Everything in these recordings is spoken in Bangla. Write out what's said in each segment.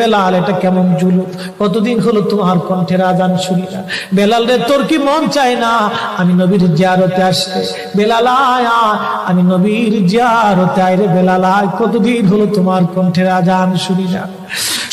বেলাল, এটা কেমন জুলু কতদিন হলো তোমার কণ্ঠের আজান শুনি না। বেলাল রে, তোর কি মন চায় না? আমি নবীর জিয়ারতে আসতে। বেলাল আমি নবীর জিয়ারতে আয় রে বেলাল কতদিন হলো তোমার কণ্ঠের আজান শুনি না।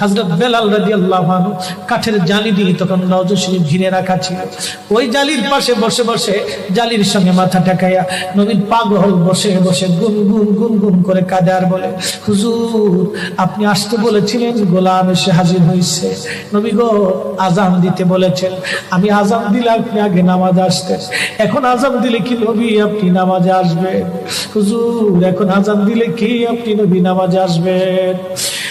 হজরত বেলাল রাজি আল্লাহ কাঠের জালি দিয়ে তখন নজর শরীফ ঘিরে রাখা ছিল। ওই জালির পাশে বসে বসে জালির সঙ্গে মাথা টেকাইয়া নবীন পাগল বসে বসে গুন গুন গুন গুন করে কাঁদে আর বলে, হুজুর, আপনি আসতে বলেছিলেন, গোলাম এসে হাজির হয়েছে নবী গো, আজান দিতে বলেছেন। আমি আজান দিলে আপনি আগে নামাজ আসতেন। এখন আজান দিলে কি নবী আপনি নামাজে আসবেন? হুজুর, এখন আজান দিলে কি আপনি নবী নামাজে আসবেন?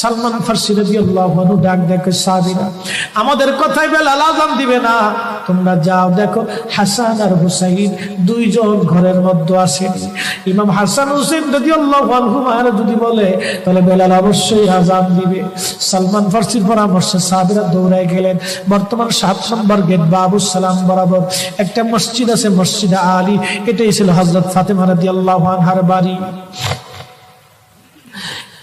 সালমান ফার্সি রাদিয়াল্লাহু ডাক দেখো, সাবিরা, আমাদের কথাই বেলাল আজান দিবে না। তোমরা যাও, দেখো, হাসান আর হুসাইন দুইজন ঘরের মধ্যে আসেন। ইমাম হাসান হুসেন রাদিয়াল্লাহু আনহু মারা যদি বলে, তাহলে বেলাল অবশ্যই আজান দিবে। সালমান ফার্সির পরামর্শে সাবিরা দৌড়ায় গেলেন। বর্তমান সাত নম্বর গেট বাবু সালাম বরাবর। একটা মসজিদ আছে, মসজিদ আলী। এটাই ছিল হজরত ফাতেমা রাদিয়াল্লাহু আনহার বাড়ি।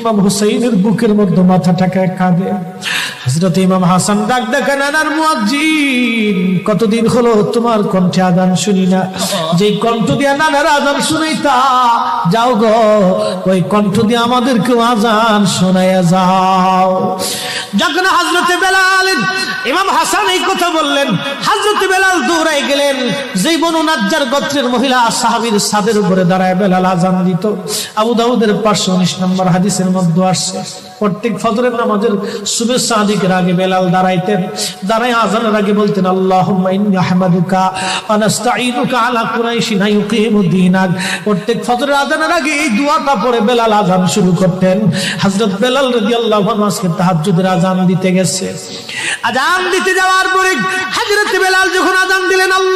ইমাম হুসাইনের বুকের মধ্যে মাথা ঠেকায় কাঁদে? হজরত ইমাম হাসান ডাক দেখা, নানার মুয়াজ্জিন, কতদিন হলো তোমার কণ্ঠে আদান শুনি না? যেই কণ্ঠ দিয়া নানার আজান শুনাইতা যাও গো, ওই কণ্ঠ দিয়ে আমাদেরকেও আজান শোনাইয়া যাও। যখন হজরতে বেলাল, ইমাম হাসান এই কথা বললেন হজরত বেলাল দৌড়াই গেলেন। যেই বনু নাজ্জার গোত্রের মহিলা সাহাবীর সাদের উপরে দাঁড়ায় বেলাল আজান দিত, আবু দাউদের পাঁচশো উনিশ নম্বর হাদিসের মধ্যে আসছে, প্রত্যেক ফজরের নামাজের শুভেচ্ছা আদিকের আগে বেলাল দাঁড়াইতেন দাঁড়াই আজানের আগে বলতেন ইন্নী আহমাদুকা ওয়া নাস্তাঈনুকা আলা কুরাইশিনা ইউকিমুদ্দীনাক প্রত্যেক ফজরের আজানের আগে এই দোয়াটা পড়ে বেলাল আজান শুরু করতেন। হযরত বেলাল রাদিয়াল্লাহু আনহু আজকে তাহাজ্জুদের আজান দিতে গেছে। আজান দিতে যাওয়ার পরে হযরত বেলাল যখন আজান দিলেন আল্লাহু আল্লাহু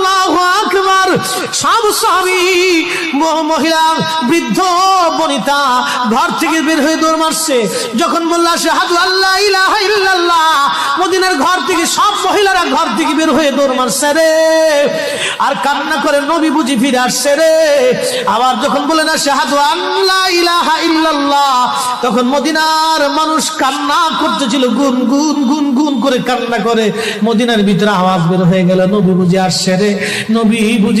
আর আবার যখন বলে না শাহাদু আল্লাহ, ইলাহা তখন মদিনার মানুষ কান্না করতেছিল, গুন গুন গুন গুন করে কান্না করে। মদিনার ভিতরে আওয়াজ বের হয়ে গেল, নবী বুঝি আসছে রে। নবী বুঝি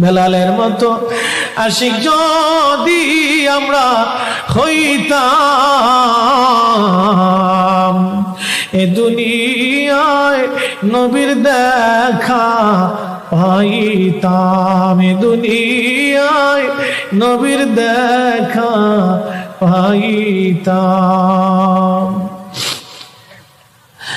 বেলালের মতো আশিক যদি আমরা হইতাম, এ দুনিয়ায় নবীর দেখা পাইতাম, এ দুনিয়ায় নবীর দেখা পাইতাম।